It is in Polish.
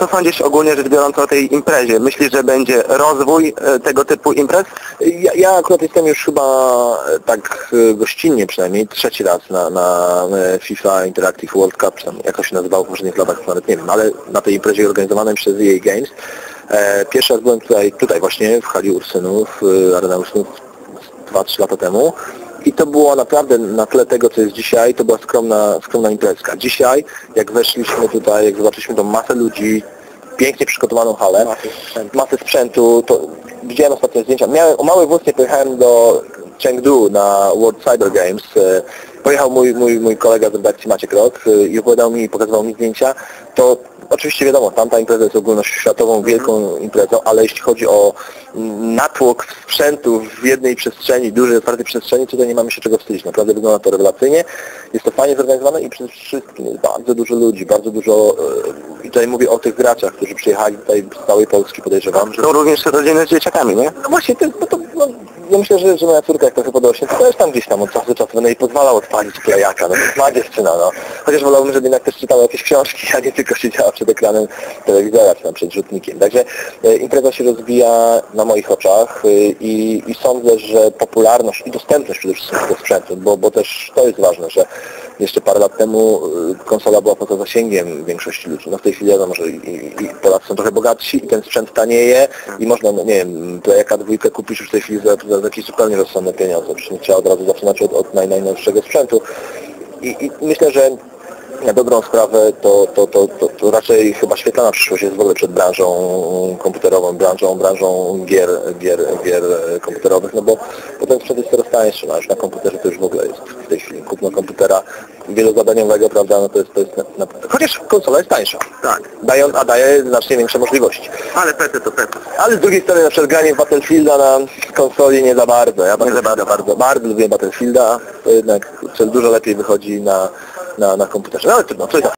Co sądzisz ogólnie rzecz biorąc o tej imprezie? Myślisz, że będzie rozwój e, tego typu imprez? Ja, ja akurat jestem już chyba e, tak e, gościnnie przynajmniej trzeci raz na, na FIFA Interactive World Cup, czy tam jak to się nazywało w poprzednich latach, nawet nie wiem, ale na tej imprezie organizowanej przez EA Games. Pierwszy raz byłem tutaj, tutaj właśnie w hali Ursynów, Arena Ursynów 2-3 lata temu. I to było naprawdę na tle tego, co jest dzisiaj, to była skromna, skromna imprezka. Dzisiaj, jak weszliśmy tutaj, jak zobaczyliśmy tą masę ludzi, pięknie przygotowaną halę, Masę sprzętu. masę sprzętu, to widziałem ostatnio zdjęcia. Miałem, o mały wóz nie pojechałem do Chengdu na World Cyber Games. E, Pojechał mój, mój, mój kolega z redakcji Maciek Rok e, i opowiadał mi, pokazywał mi zdjęcia. To oczywiście wiadomo, tamta impreza jest ogólnoświatową, wielką imprezą, ale jeśli chodzi o natłok sprzętu w jednej przestrzeni, dużej, otwartej przestrzeni, tutaj nie mamy się czego wstydzić. Naprawdę wygląda to rewelacyjnie. Jest to fajnie zorganizowane i przede wszystkim jest bardzo dużo ludzi, bardzo dużo, e, i tutaj mówię o tych graczach, którzy przyjechali tutaj z całej Polski, podejrzewam, że Są również rodziny z dzieciakami, nie? no właśnie, to, jest- no to no, ja myślę, że, że moja córka jak trochę podrośnie, to też tam gdzieś tam od czasu do czasu będę jej pozwalał odpalić plejaka, no to jest ma dziewczyna, no. Chociaż wolałbym, żeby jednak też czytała jakieś książki, a nie tylko siedziała przed ekranem telewizora, czy tam przed rzutnikiem. Także e, impreza się rozwija na moich oczach e, i, i sądzę, że popularność i dostępność przede wszystkim tego sprzętu, bo, bo też to jest ważne, że jeszcze parę lat temu e, konsola była poza zasięgiem większości ludzi. No w tej chwili wiadomo, że i, i Polacy są trochę bogatsi i ten sprzęt tanieje i można, no nie wiem, playaka dwójkę kupić już w tej chwili za, za jakieś zupełnie rozsądne pieniądze. Przecież nie trzeba od razu zaczynać od, od naj, najnowszego sprzętu. I, I myślę, że na dobrą sprawę to, to, to, to, to raczej chyba świetlana przyszłość jest w ogóle przed branżą komputerową, branżą, branżą gier, gier, gier komputerowych, no bo, ten sprzęt jest coraz tańszy, no, a już na komputerze to już w ogóle jest w tej chwili kupno komputera wielozadaniowego, prawda, no to jest, to jest na, na, chociaż konsola jest tańsza, Tak. dają, a daje znacznie większe możliwości. Ale PC to PC. Ale z drugiej strony na przykład granie w Battlefielda na konsoli nie za bardzo. Ja Battlefielda bardzo, bardzo lubię Battlefielda, to jednak dużo lepiej wychodzi na, na, na komputerze. No ale trudno, coś tam.